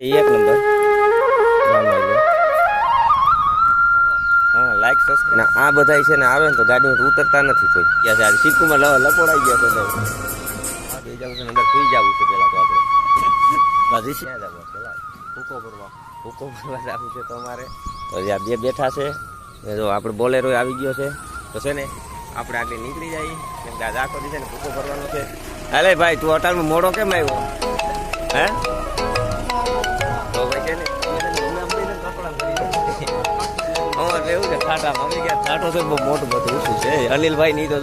એક નંબર. હા like subscribe ના આ બધા છે ને આવે ને તો ગાડીમાં ઉતરતા નથી કોઈ. ગયા છે લવા લપોડાઈ ગયા છે બે જવું છે અંદર સુઈ જવું છે પેલા તો આપણે. હજી ક્યાં જવું પેલા ભૂકો ભરવા. ભૂકો ભરવા જવું છે તો અમારે. તો જ્યાં બે બેઠા છે જો આપણે બોલેરો આવી ગયો છે તો છે ને આપણે આગળ નીકળી જઈએ કેમ કે આજે આખો દિવસે ને ભૂકો ભરવાનો છે. અલે ભાઈ તું અટાણમાં મોડો કેમ આવ્યો? હે? એવું છે ખાટા મમ્મી કે ખાટો તો બહુ મોટું બધું ઓછું છે. અનિલભાઈ નહીં તો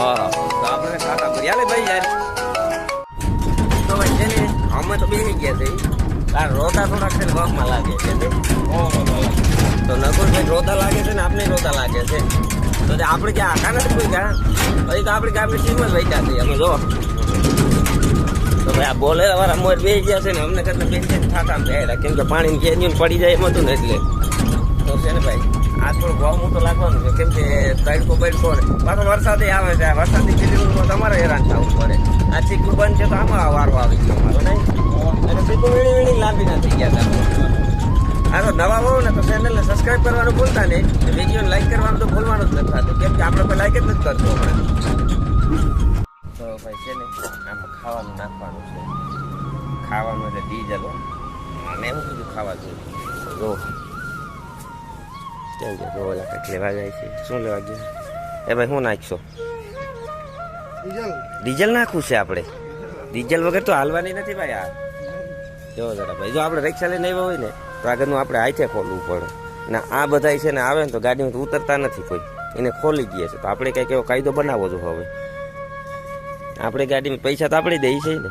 હા, તો આપણે ખાટા ભરી હાલે ભાઈ યાર. તો ભાઈ, છે ને, અમે તો બેસી ગયા છે. તાર રોતા થોડાક છે ને વખમાં લાગે છે તે. નકુરભાઈ રોતા લાગે છે ને આપણે રોતા લાગે છે. તો આપણે ક્યાં આખા નથી કોઈ ગયા પછી તો આપણે ગામની સીમ જ વૈતા છીએ અમે જો. તો ભાઈ, આ બોલે અમારા મોર બે ગયા છે ને અમને કરતા બે ખાતા કેમ કે પાણી કેન્યુન પડી જાય એમ હતું ને એટલે. તો છે ને ભાઈ? આ થોડું ભાવ મોટો લાગવાનું છે કેમ કે તડકો બડકો પાછો વરસાદ આવે છે વરસાદની સિઝનમાં તમારે હેરાન થવું પડે. આ ચીકુ બંધ છે તો આમાં વારો આવી ગયો મારો નહીં? અને ચીકુ વીણી વીણી લાંબી ના થઈ ગયા હતા આ તો નવા હોવ ને તો ચેનલને સબસ્ક્રાઇબ કરવાનું ભૂલતા નહીં. વીડિયો લાઈક કરવાનું તો ભૂલવાનું જ નથી થતું કેમ કે આપણે લાઈક જ નથી કરતો હમણાં. તો ભાઈ છે ને આમાં ખાવાનું નાખવાનું છે. ખાવાનું એટલે ડીઝલ. અને એવું બધું ખાવા જોઈએ કે કંઈક લેવા જાય છે શું લેવા ગયા એ ભાઈ શું નાખશો ડીઝલ નાખવું છે આપણે ડીઝલ વગર તો હાલવાની નથી ભાઈ આ જો જરા ભાઈ જો આપણે રિક્ષા લઈને આવ્યા હોય ને તો આગળનું આપણે હાથે ખોલવું પડે ને આ બધા છે ને આવે ને તો ગાડીમાં ઉતરતા નથી કોઈ એને ખોલી દઈએ છે તો આપણે કંઈક એવો કાયદો બનાવવો જો હવે આપણે ગાડીમાં પૈસા તો આપણે દઈએ છે ને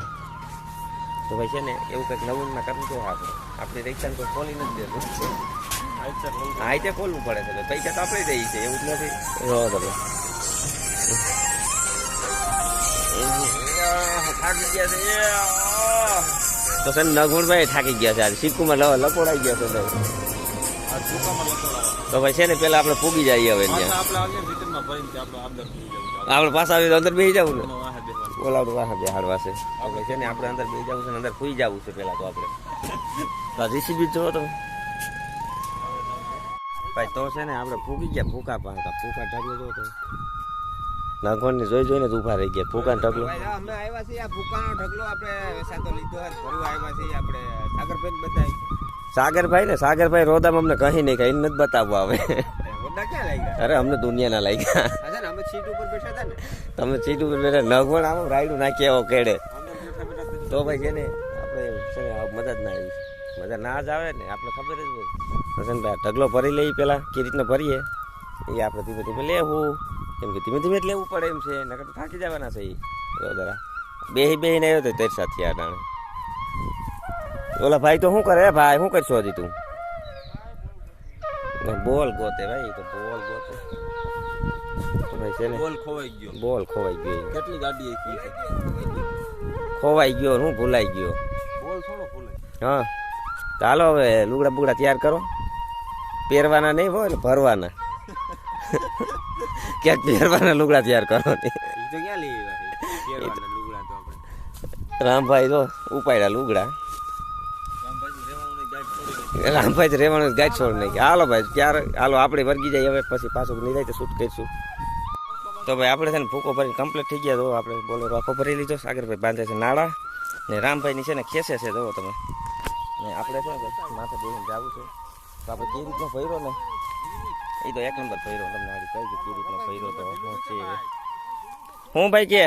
તો ભાઈ છે ને એવું કંઈક નવીનમાં કરવું જો આપણે આપણે રિક્ષાને કોઈ ખોલી નથી દેતું હા તે ખોલવું પડે છે પૈસા તો આપણે છે એવું જ નથી. જો તમે થાકી ગયા છે એ, આહ. તો નગુણભાઈ થાકી ગયા છે આજે. સિક્કુમાં લવા લપોડાઈ ગયા છે તો. તો ભાઈ છે ને પેલા આપણે પૂગી જઈએ હવે આપણે પાછા આવી તો અંદર બેસી જવું ને. ઓલા તો વાહ બેહાડવા છે. આપણે છે ને આપણે અંદર બેસી જવું છે ને અંદર સુઈ જવું છે પેલા તો આપણે. તો જીસીબી જો તમે. ભાઈ તો છે ને આપણે ફૂકી ગયા ફૂકા પાડતા ફૂકા ઢગલો જો તો. નાગોણને જોઈ જોઈને જ ઊભા રહી ગયા ફૂકા ઢગલો. અમે આવ્યા છીએ આ ભૂકાનો ઢગલો આપણે વેસાતો લીધો હે ભરવા આવ્યા છીએ આપણે. સાગરભાઈ બતાવી સાગરભાઈ ને સાગરભાઈ રોદામાં અમને કહી નહીં કહી નથી બતાવવા આવે અરે અમને દુનિયાના લાગ્યા અમે સીટ ઉપર બેઠા હતા ને. તમે સીટ ઉપર બેઠા નગવણ આવો રાયડું નાખી આવો કેડે. તો ભાઈ છે ને આપણે છે ને મદદ ના આવી. મજા ના જ આવે ને આપણે ખબર જ હોય. તો ભાઈ ઢગલો ભરી લઈએ પેલા કે રીતના ભરીએ? એ આપણે ધીમે ધીમે લેવું. કેમ કે ધીમે ધીમે જ લેવું પડે એમ છે નકર તો થાકી જવાના છે એ જરા. બેહી બેહીને આવ્યો તો તેર સાથે આ ટાણે ઓલા ભાઈ તો શું કરે? ભાઈ શું કરશો હજી તું? બોલ ગોતે ભાઈ તો બોલ ગોતે. બોલ ખોવાઈ ગયો. બોલ ખોવાઈ ગયો કેટલી ગાડી ખોવાઈ ગયો હું ભૂલાઈ ગયો. બોલ થોડો ફૂલે હા. ચાલો હવે લુગડા બુગડા તૈયાર કરો. પહેરવાના નહીં હોય ને ભરવાના. ક્યાંક પહેરવાના લુગડા તૈયાર કરો. તો તો રામભાઈ તો ઉપાડ્યા લુગડા. રામભાઈ તો રહેવાનું ગાય છોડ નહીં. હાલો ભાઈ ક્યારે હાલો આપણે વર્ગી જાય. હવે પછી પાછું નહીં જાય તો શૂટ કરીશું. તો ભાઈ આપણે છે ને ભૂકો ભરીને કમ્પ્લીટ થઈ ગયા. તો આપણે બોલો આખો ભરી લીધો. સાગરભાઈ બાંધે છે નાળા. ને રામભાઈની છે ને ખેસે છે. જો તમે. ને આપણે છે ને માથે બેસીને જવું છે. તો આપણે કેવી રીતનો ભર્યો ને? એ તો એક નંબર ભર્યો તમને આડી કહી કેવી રીતનો ભર્યો તો શું છે? હું ભાઈ કે?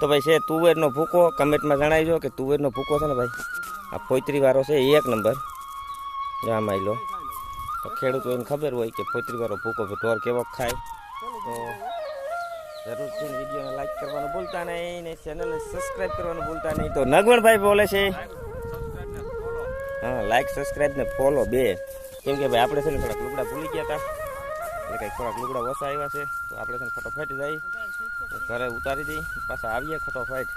તો ભાઈ છે, તુવેરનો ભૂકો કમેન્ટમાં જણાવજો કે તુવેરનો ભૂકો છે ને ભાઈ? આ પોતરી વાળો છે, એ એક નંબર. આમ લો તો ખેડૂતો એને ખબર હોય કે પોતરી વાળો ભૂકો ઢોર કેવો ખાય. તો જરૂરથી વિડીયોને લાઈક કરવાનું ભૂલતા નહીં ને ચેનલને સબસ્ક્રાઈબ કરવાનું ભૂલતા નહીં. તો નગવણભાઈ બોલે છે. હા લાઈક સબસ્ક્રાઇબ ને ફોલો બે. કેમ કે ભાઈ આપણે છે ને થોડાક લુગડા ભૂલી ગયા હતા એટલે કંઈક થોડાક લુગડા ઓછા આવ્યા છે. તો આપણે છે ને ફટોફટ જઈ, ઘરે ઉતારી દઈ, પાછા આવીએ ફટોફટ.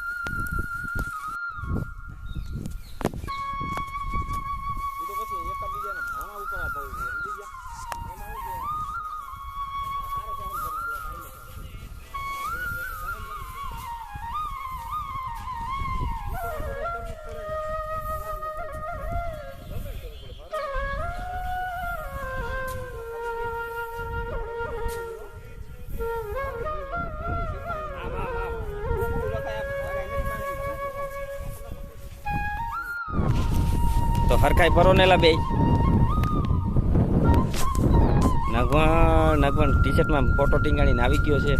તો હરખાઈ ભરો ને બે નગવણ નગવણ ટી શર્ટમાં ફોટો ટીંગાડીને આવી ગયો છે.